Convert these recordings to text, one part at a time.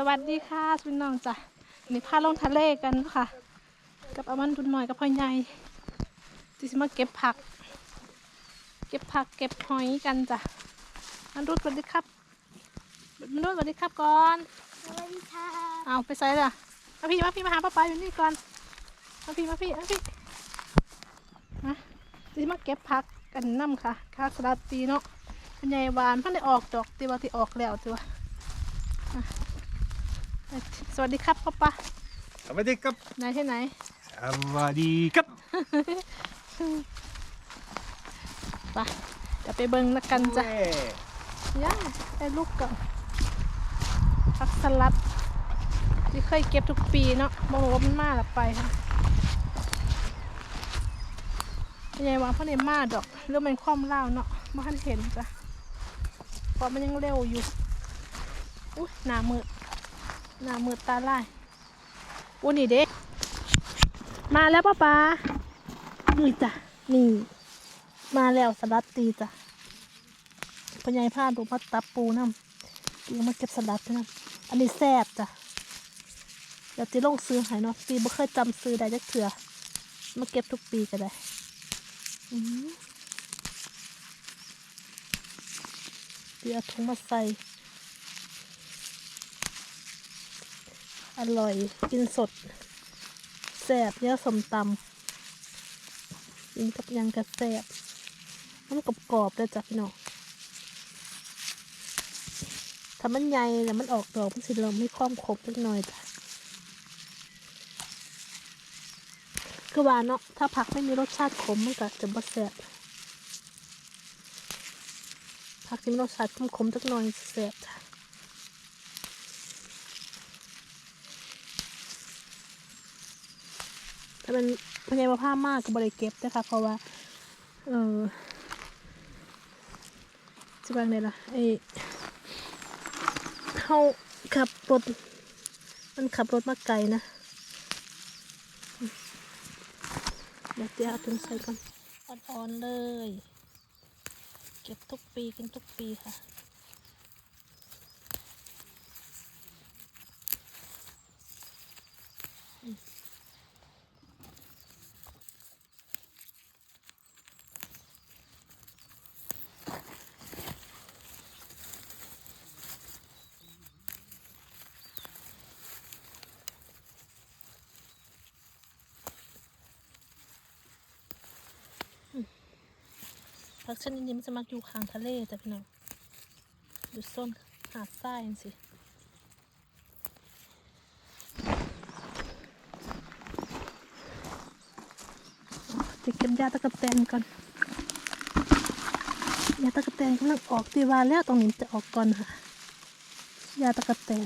สวัสดีค่ะพี่น้องจ้ะวันนี้พาลงทะเลกันค่ะ กับอามันดุนหน่อยกับพ่อใหญ่ที่สิมาเก็บผัก เก็บผักเก็บหอยกันจ้ะมันรุดสวัสดีครับมันรุดสวัสดีครับก่อนสวัสดีค่ะเอาไปใส่ละมาพี่มาพี่มาหาป้าปาอยู่นี่ก่อนมาพี่มาพี่มาพี่มาที่มาเก็บผักกันน้ำค่ะข้าวสลัดตีเนาะพ่อใหญ่หวานเพันได้ออกดอกตีว่าที่ออกแล้วตัวอะ สวัสดีครับป้าปาสวัสดีครับนายที่ไหนสวัสดีครับไปเดี๋ยวไปเบิ้งละกันจ้ะแม่ย่าได้ลูกก่อนผักสลัดที่เคยเก็บทุกปีเนาะมองว่ามันมาหรือไปค่ะยังไงวะพ่อเนี่ยมาดอกเรื่องมันคว่ำเล่าวเนาะไม่ทันเห็นจ้ะเพราะมันยังเร็วอยู่อุ้ยหน้ามืด หน้ามืดตาลายอุ้ยนี่เด็กมาแล้วป้าป๊านี่จ้ะนี่ มาแล้วสลัดตีจ้ะพญายพาดูพัดตับปูน้ำตีมาเก็บสลัดน้ำอันนี้แซ่บจ้ะเดี๋ยวตีลงซื้อหายเนาะตีบ่เคยจำซื้อได้จักเถื่อมาเก็บทุกปีก็ได้ตีเอาถุงมาใส่ อร่อย กินสดแซ่บเนื้อสมตำกินกับยังกระแซ่บมันกรอบๆเลยจ้ะพี่น้องถ้ามันใหญ่แล้วมันออกดอกมันสิเราไม่ความครบเล็กน้อยจ้ะคือว่าเนาะถ้าผักไม่มีรสชาติขมมันก็จะบ่แซ่บผักที่มีรสชาติขมๆสักหน่อยแซ่บจ้ะ ถ้าเป็นพญายมผ้ามากก็บริเก็บนะคะเพราะว่า เออจะว่าไงล่ะไอเขาขับรถ มันขับรถมาไกลนะเดี๋ยวเดี๋ยวเอาถุงใส่ก่อนอ่อนๆเลย เก็บทุกปีกินทุกปีค่ะ ผักชนิดนี้มันจะมักอยู่ข้างทะเลจ้ะพี่น้องอยู่โซนหาดทรายสิจะเก็บยาตะกะแตนก่อนยาตะกะแตนกำลังออกตีวาแล้วตรงนี้จะออกก่อนค่ะยาตะกะแตน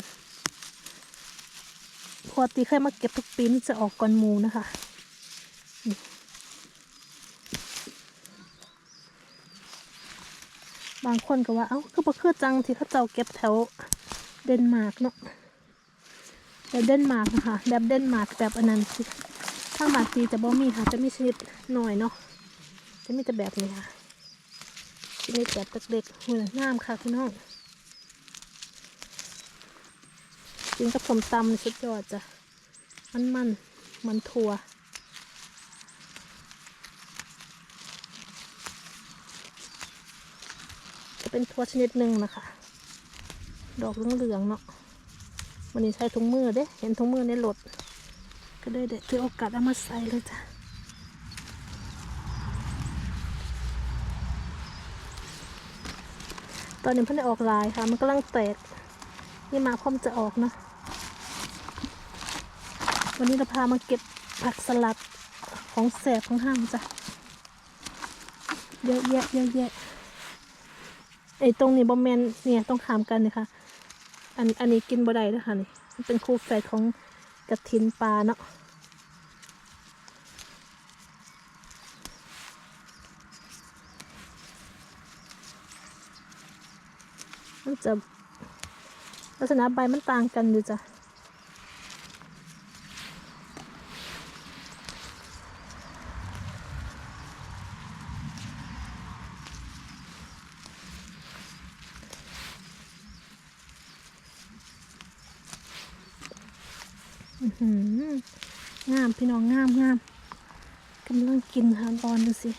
ปกติเคยมาเก็บทุกปีมันจะออกก่อนมูนะคะ บางคนก็ว่า เอ้าก็บ่คือจังที่เขาเจ้าเก็บแถวเดนมาร์กเนาะแบบเดนมาร์กนะคะแบบเดนมาร์กแบบอันนั้นสิข้างมาจีจะบ่มีค่ะ จะมีชนิดหน่อยเนาะ จะมีแต่แบบนี้ค่ะชนิดแบบเล็กๆหุ่นงามค่ะพี่น้องกินกับผมตำสุดยอดจ้ะ มันมันๆมันถั่ว จะเป็นทัวชนิดหนึ่งนะคะ ดอกเหลืองๆเนาะวันนี้ใช้ถุงมือเด้ เห็นถุงมือในรถก็ได้เด็ดถือโอกาสเอามาใส่เลยจ้ะตอนนี้เพิ่งได้ออกลายค่ะ มันกำลังแตก นี่มาพร้อมจะออกนะ วันนี้เราพามาเก็บผักสลัดของแสบของห้างจ้ะ เยอะแยะเยอะแยะ ไอ้ตรงนี้บอมแมนเนี่ยต้องขามกันนะคะอันอันนี้กินบ่ได้นะคะนี่เป็นคู่แฝดของกระทินปลาเนาะมันจะลักษณะใบมันต่างกันอยู่จ้ะ งามพี่น้องงามงามกำลังกินหางอ่อนดูสิ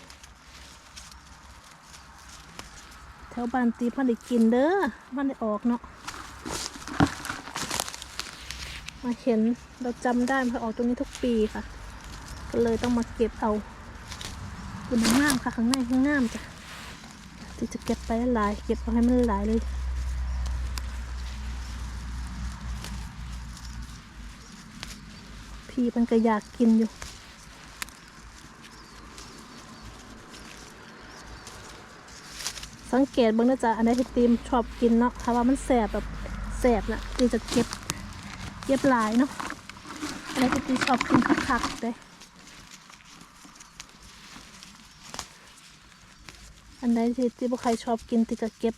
แถวบ้านตีพันได้กินเด้อมันได้ออกเนาะมาเห็นเราจำได้มันออกตรงนี้ทุกปีค่ะ ก็เลยต้องมาเก็บเอาคุณงามค่ะข้างในข้างงามจ้ะที่จะเก็บไปหลายเก็บเอาให้มันหลายเลย พี่มันก็อยากกินอยู่สังเกตบ้างนะจ๊ะอันไหนที่ตีมชอบกินเนาะถ้าว่ามันแสบแบบแสบนะตีจะเก็บเก็บหลายเนาะอันไหนที่ตีชอบกินคักๆเลยอันไหนที่ตีบุใครชอบกินตีก็เก็บ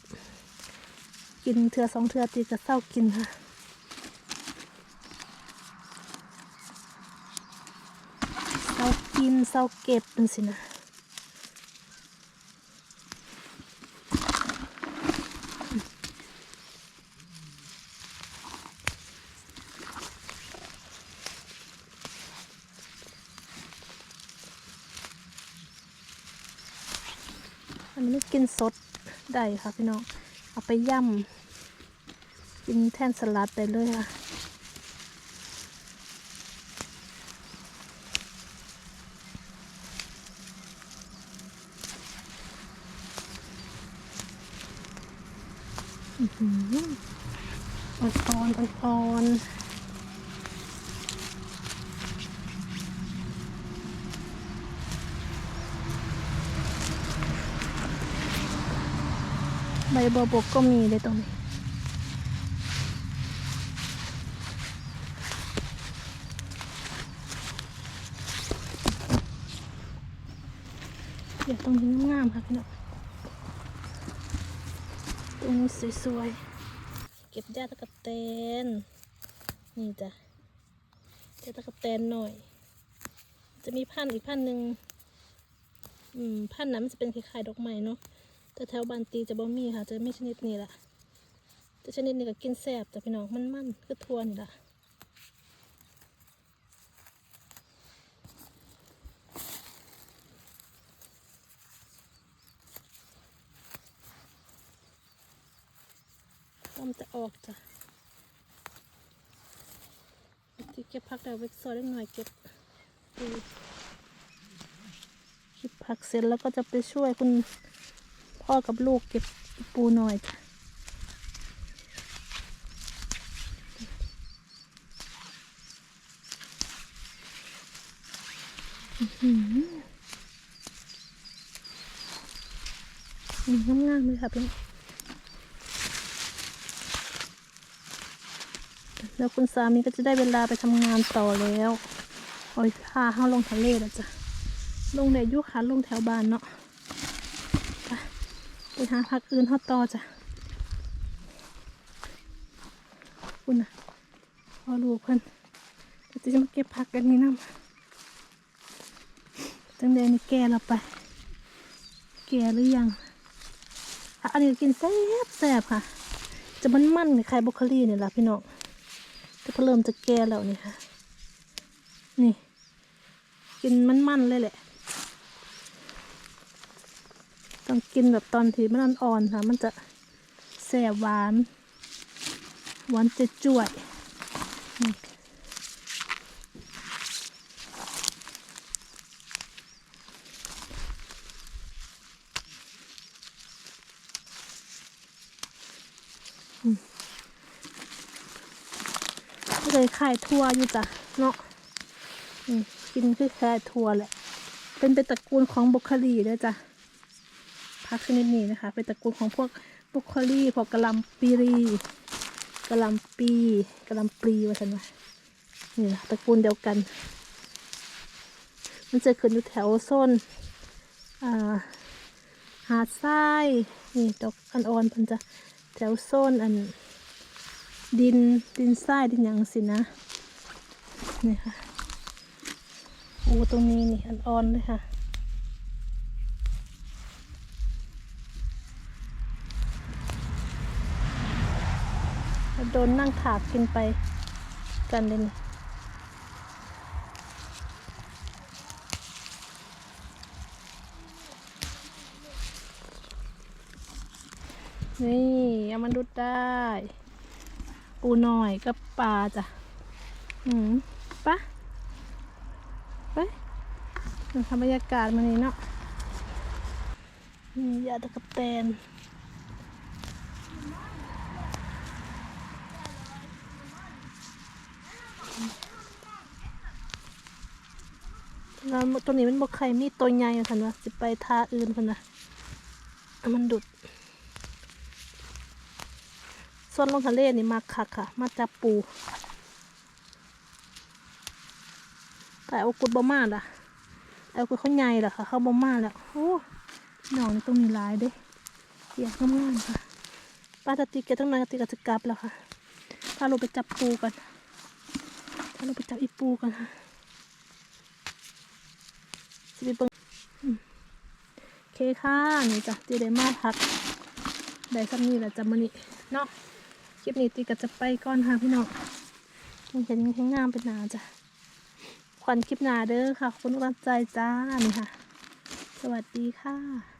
กินเถื่อสองเถื่อตีก็เศร้ากินค่ะ กินเศร้าเก็บนั่นสินะอันนี้กินสดได้ค่ะพี่น้อง เอาไปย่ำกินแทนสลัดได้เลยค่ะ อื้อหืออ่อนๆอ่อนใบบัวบกก็มีเลยตรงนี้เดี๋ยวตรงนี้งามค่ะพี่น้อง ตรงนี้สวยๆ เก็บหญ้าตะกะแตน นี่จ้ะหญ้าตะกะแตนหน่อย จะมีพันธุ์อีกพันธุ์หนึ่งอืมพันธุ์นั้นมันจะเป็นคล้ายๆดอกไม้เนาะ แต่แถวบานตีจะบ่มีค่ะ จะไม่ชนิดนี้ละแต่ชนิดนี้ก็กินแซ่บแต่พี่น้องมันมันๆคือทวนี่แหละ ออกจ้ะที่เก็บผักเดี๋ยวไปซอยเล็กหน่อยเก็บปูเก็บผักเสร็จแล้วก็จะไปช่วยคุณพ่อกับลูกเก็บปูหน่อยจ้ะอื้อหือนี่งามๆเลยค่ะพี่ แล้วคุณสามีก็จะได้เวลาไปทำงานต่อแล้วโอ้ยพาเข้าลงทะเลแล้วจ้ะลงเดยุค่ะลงแถวบ้านเนาะไปไปหาพักอื่นเขาต่อจ้ะคุณน่ะพอลูกเพิ่นเดี๋ยวจะมาเก็บผักกันนี่น้ำจังเดนี่แก่เราไป แก่หรือยังอันนี้กินแซ่บแซ่บค่ะ จะมันมันๆคล้ายบรอกโคลีเนี่ยล่ะพี่น้อง พเริ่มจะแก่แล้วนี่ค่ะ นี่ กินมันๆเลยแหละ ต้องกินแบบตอนที่มันอ่อนๆค่ะ มันจะแสบหวาน หวานจะจ่วยนี่ เลยขายทั่วอยู่จ้ะเนาะกินคือแค่ทั่วแหละ เป็นเป็นตระกูลของบรอกโคลีด้วยจ้ะพักชนิดนี้นะคะ เป็นตระกูลของพวกบรอกโคลีพวกกะลำปีรีกะลำปีกะลำปีว่าฉันว่านี่นะตระกูลเดียวกัน มันจะขึ้นอยู่แถวโซนหาดทรายนี่ดอกอันอ่อนๆเพิ่นจะแถวโซนอัน ดินดินทรายดินหยังสินะนี่ค่ะอูตรงนี้นี่อ่อนๆเลยค่ะโดนนั่งถากกินไปกันเลยนี่นี่เอามันดุดได้ ปูหน่อยกับปลาจ้ะ อืมปะไปทำบรรยากาศมันนี่เนาะนี่ยาตะกะแตนแล้วตัวนี้มันบอกใครมีตัวใหญ่อะคันวะจะไปท่าอื่นคนนะเอามันดุด ส่วนลงทะเลนี่มาคักค่ะ มาจับปูแต่เอากุดบ่มาล่ะเอากุดเขาใหญ่ล่ะค่ะ เขาบ่มาแล้วโอ้หนองนี่ต้องมีหลายเด้เกียกงามค่ะป้าตะติแกต้องนอนตะติกจะกลับแล้วค่ะพาลูกไปจับปูกันพาลูกไปจับอีปูกันค่ะสิไปเบิ่งอืมโอเคค่ะนี่จ้ะจีได้มาพักได้สักนี้แหละจ้ะมื้อนี้เนาะ ลิปนี้ตีก็จะไปก่อนค่ะพี่น้องยังเห็นยังแข็งงามเป็นหนาจ้ะขวัญคลิปหนาเด้อค่ะขอบคุณกำลังใจจ้านี่ค่ะ สวัสดีค่ะ